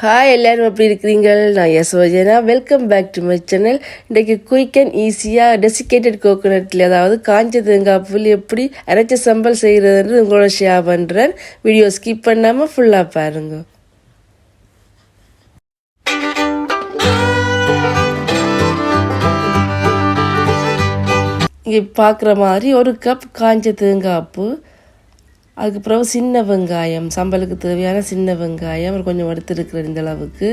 Hi எல்லோரும் எப்படி இருக்கிறீங்க நான் Yasojana. Welcome back to my channel இன்றைக்கு குயிக் அண்ட் ஈஸியாக டெசிகேட்டட் கோகோனட்டில் அதாவது காஞ்ச தேங்காய் புல் எப்படி அரைச்ச சம்பல் செய்கிறதுன்றது உங்களோட ஷேர் பண்ணுறேன் வீடியோ ஸ்கிப் பண்ணாமல் ஃபுல்லாக பாருங்க. இங்கே பார்க்குற மாதிரி ஒரு கப் காஞ்ச தேங்காய் பூ. அதுக்கு பிறகு சின்ன வெங்காயம் சம்பலுக்கு தேவையான சின்ன வெங்காயம் ஒரு கொஞ்சம் எடுத்துருக்கிறேன் இந்த அளவுக்கு.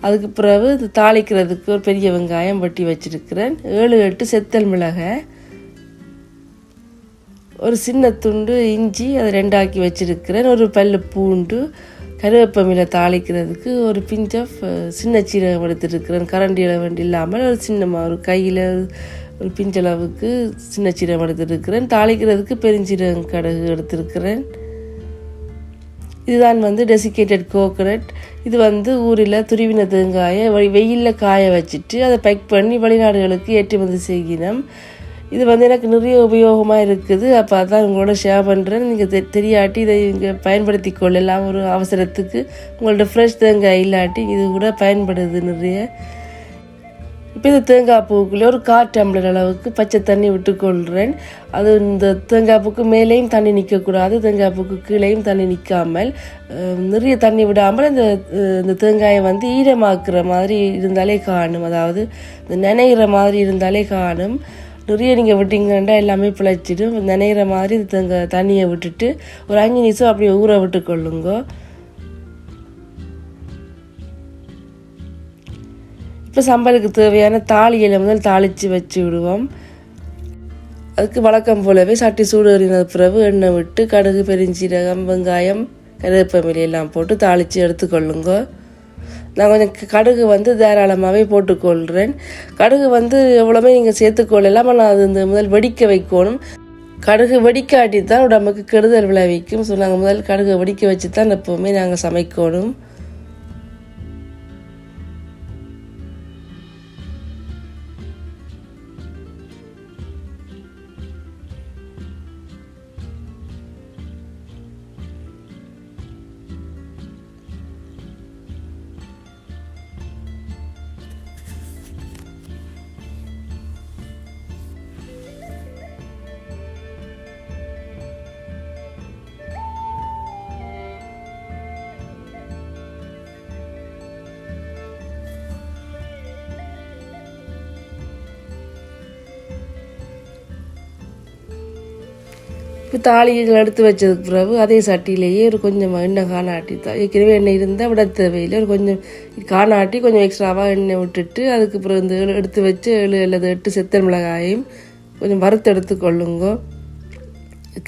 அதுக்கு பிறகு இது தாளிக்கிறதுக்கு ஒரு பெரிய வெங்காயம் வெட்டி வச்சுருக்கிறேன். ஏழு எட்டு செத்தல் மிளகாய் ஒரு சின்ன துண்டு இஞ்சி அதை ரெண்டாக்கி வச்சுருக்கிறேன். ஒரு பல்லு பூண்டு கருவேப்பமில தாளிக்கிறதுக்கு ஒரு பிஞ்ச் ஆஃப் சின்ன சீரகம் எடுத்துருக்கிறேன் கரண்டி வண்டி இல்லாமல் ஒரு சின்னமாக ஒரு கையில் ஒரு பிஞ்சளவுக்கு சின்ன சீரகம் எடுத்துருக்கிறேன் தாளிக்கிறதுக்கு பெருஞ்சீரகம் கடுகு எடுத்திருக்கிறேன் இதுதான் வந்து டெசிகேட்டட் கோகனட் இது வந்து ஊரில் துருவின தேங்காயை வெயிலில் காய வச்சுட்டு அதை பேக் பண்ணி வெளிநாடுகளுக்கு ஏற்றுமதி செய்கினோம் இது வந்து எனக்கு நிறைய உபயோகமாக இருக்குது. அப்போ அதான் உங்களோட ஷேர் பண்ணுறேன் நீங்கள் தெ தெரியாட்டி இதை இங்கே பயன்படுத்தி கொள்ளலாம். ஒரு அவசரத்துக்கு உங்கள்ட்ட ஃப்ரெஷ் தேங்காய் இல்லாட்டி இது கூட பயன்படுது நிறைய. இப்போ இந்த தேங்காய் பூக்குள்ளே ஒரு கார் டம்ளர் அளவுக்கு பச்சை தண்ணி விட்டுக்கொள்கிறேன் அது இந்த தேங்காய் பூக்கு மேலேயும் தண்ணி நிற்கக்கூடாது தேங்காய் பூக்கு கீழேயும் தண்ணி நிற்காமல் நிறைய தண்ணி விடாமல் இந்த இந்த தேங்காயை வந்து ஈரமாக்குற மாதிரி இருந்தாலே காணும். அதாவது இந்த நினைகிற மாதிரி இருந்தாலே காணும். நிறைய நீங்கள் விட்டீங்கன்னா எல்லாமே பிழைச்சிடும். நினைகிற மாதிரி இந்த தண்ணியை விட்டுட்டு ஒரு அஞ்சு நிமிஷம் அப்படியே ஊற விட்டுக்கொள்ளுங்க இப்போ சம்பளுக்கு தேவையான தாளியில் முதல் தாளித்து வச்சு விடுவோம். அதுக்கு வழக்கம் போலவே சட்டி சூடு எறினது பிறகு எண்ணெய் விட்டு கடுகு பெருஞ்சீரகம் வெங்காயம் கருவேப்பமிலி எல்லாம் போட்டு தாளித்து எடுத்துக்கொள்ளுங்க நான் கொஞ்சம் கடுகு வந்து தாராளமாகவே போட்டுக்கொள்கிறேன் கடுகு வந்து எவ்வளோமே நீங்கள் சேர்த்துக்கொள்ளலாம் ஆனால் அது இந்த முதல் வெடிக்க வைக்கணும். கடுகு வெடிக்காட்டி தான் உடம்புக்கு கெடுதல் விளைவிக்கும். ஸோ நாங்கள் முதல் கடுகு வெடிக்க வச்சு தான் எப்போவுமே நாங்கள் சமைக்கணும். இப்போ இதில் எடுத்து வச்சதுக்கு பிறகு அதே சட்டியிலேயே ஒரு கொஞ்சம் எண்ணெய் காணாட்டி தான் ஏற்கனவே எண்ணெய் இருந்தால் விட தேவையில்லை. ஒரு கொஞ்சம் காணாட்டி கொஞ்சம் எக்ஸ்ட்ராவாக எண்ணெய் விட்டுட்டு அதுக்கு பிறகு இந்த எடுத்து வச்சு ஏழு அல்லது எட்டு செத்தன் மிளகாயும் கொஞ்சம் வறுத்து எடுத்துக்கொள்ளுங்க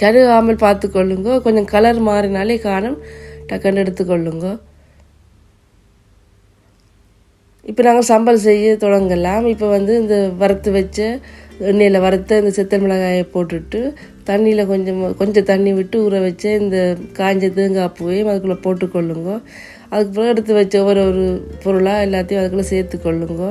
கருகாமல் பார்த்துக்கொள்ளுங்க கொஞ்சம் கலர் மாறினாலே காணும் டக்குன்னு எடுத்துக்கொள்ளுங்க இப்போ நாங்கள் சம்பல் செய்ய தொடங்கலாம். இப்போ வந்து இந்த வறுத்து வச்ச எண்ணெயில் வறுத்த இந்த செத்தல் மிளகாயை போட்டுட்டு தண்ணியில் கொஞ்சம் கொஞ்சம் தண்ணி விட்டு ஊற வச்ச இந்த காஞ்ச தேங்காய் பூவையும் அதுக்குள்ளே போட்டுக்கொள்ளுங்க. அதுக்கு பிறகு எடுத்து வச்ச ஒவ்வொரு ஒரு பொருளாக எல்லாத்தையும் அதுக்குள்ளே சேர்த்துக்கொள்ளுங்க.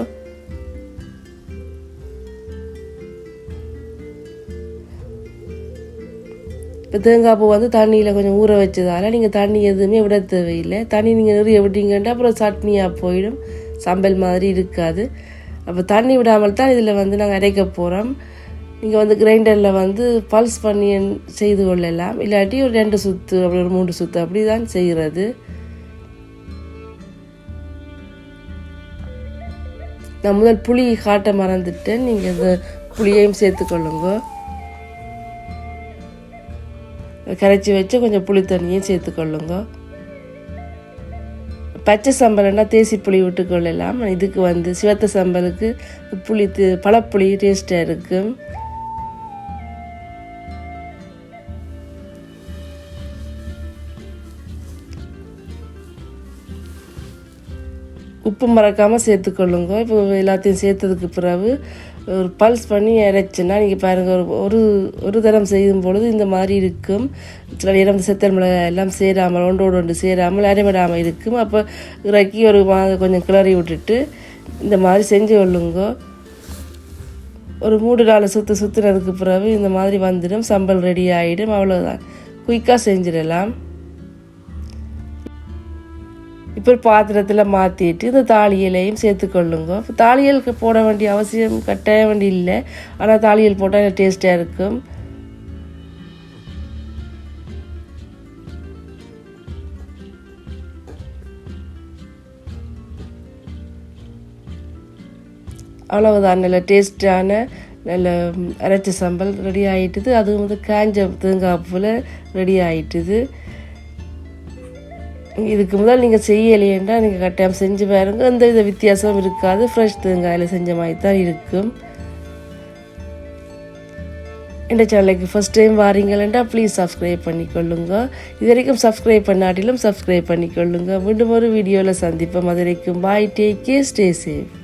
இப்போ தேங்காய் பூ வந்து தண்ணியில் கொஞ்சம் ஊற வச்சதால் நீங்கள் தண்ணி எதுவுமே விட தேவையில்லை. தண்ணி நீங்கள் நிறைய விட்டீங்கன்னா அப்புறம் சட்னியாக போயிடும். சம்பல் மாதிரி இருக்காது. அப்போ தண்ணி விடாமல் தான் இதில் வந்து நாங்கள் அரைக்க போகிறோம் நீங்கள் வந்து கிரைண்டரில் வந்து பல்ஸ் பண்ணி செய்து கொள்ளலாம். இல்லாட்டி ஒரு ரெண்டு சுற்று அப்படி ஒரு மூன்று சுற்று அப்படி தான் செய்கிறது நான் முதல் புளி காட்ட மறந்துட்டேன். நீங்கள் இந்த புளியையும் சேர்த்துக்கொள்ளுங்க கரைச்சி வச்சு கொஞ்சம் புளி தண்ணியும் சேர்த்துக்கொள்ளுங்க பச்சை சம்பல்னா தேசி புளி விட்டுக்கொள்ளலாம் இதுக்கு வந்து சிவத்த சம்பலுக்கு புளி பழப்புளி டேஸ்ட்டாக இருக்கும் உப்பு மறக்காமல் சேர்த்துக்கொள்ளுங்க. இப்போ எல்லாத்தையும் சேர்த்ததுக்கு பிறகு ஒரு பல்ஸ் பண்ணி இறைச்சின்னா நீங்கள் பாருங்கள் ஒரு ஒரு ஒரு தரம் செய்யும் பொழுது இந்த மாதிரி இருக்கும். சில நேரம் செத்தல் மிளகாய் எல்லாம் சேராமல் ஒன்றோடு ஒன்று சேராமல் அரைவிடாமல் இருக்கும். அப்போ இறக்கி ஒரு மா கொஞ்சம் கிளறி விட்டுட்டு இந்த மாதிரி செஞ்சு கொள்ளுங்க. ஒரு மூடு நாலு சுற்று சுற்றுனதுக்கு பிறகு இந்த மாதிரி வந்துடும். சம்பல் ரெடி ஆகிடும் அவ்வளோதான் குயிக்காக செஞ்சிடலாம். இப்போ பாத்திரத்தில் மாற்றிட்டு இந்த தாளியலையும் சேர்த்துக்கொள்ளுங்க. இப்போ தாளியலுக்கு போட வேண்டிய அவசியம் கட்டாய வேண்டிய இல்லை. ஆனால் தாளியல் போட்டால் டேஸ்ட்டாக இருக்கும். அவ்வளவுதான். நல்ல டேஸ்டான நல்ல அரைச்ச சம்பல் ரெடி ஆகிட்டுது அதுவும் வந்து காஞ்ச தேங்காய் போல் ரெடி ஆகிட்டுது இதுக்கு முதல் நீங்கள் செய்யலையேண்டா நீங்கள் கட்டாயம் செஞ்சு பாருங்கள் எந்த வித வித்தியாசமும் இருக்காது. ஃப்ரெஷ் தேங்காயில் செஞ்ச மாதிரி தான் இருக்கும். இந்த சேனலுக்கு ஃபஸ்ட் டைம் வாரீங்களா ப்ளீஸ் சப்ஸ்கிரைப் பண்ணிக்கொள்ளுங்க. இது வரைக்கும் சப்ஸ்கிரைப் பண்ணாட்டிலும் சப்ஸ்கிரைப் பண்ணிக்கொள்ளுங்க. மீண்டும் ஒரு வீடியோவில் சந்திப்போம். அது வரைக்கும் bye take care stay safe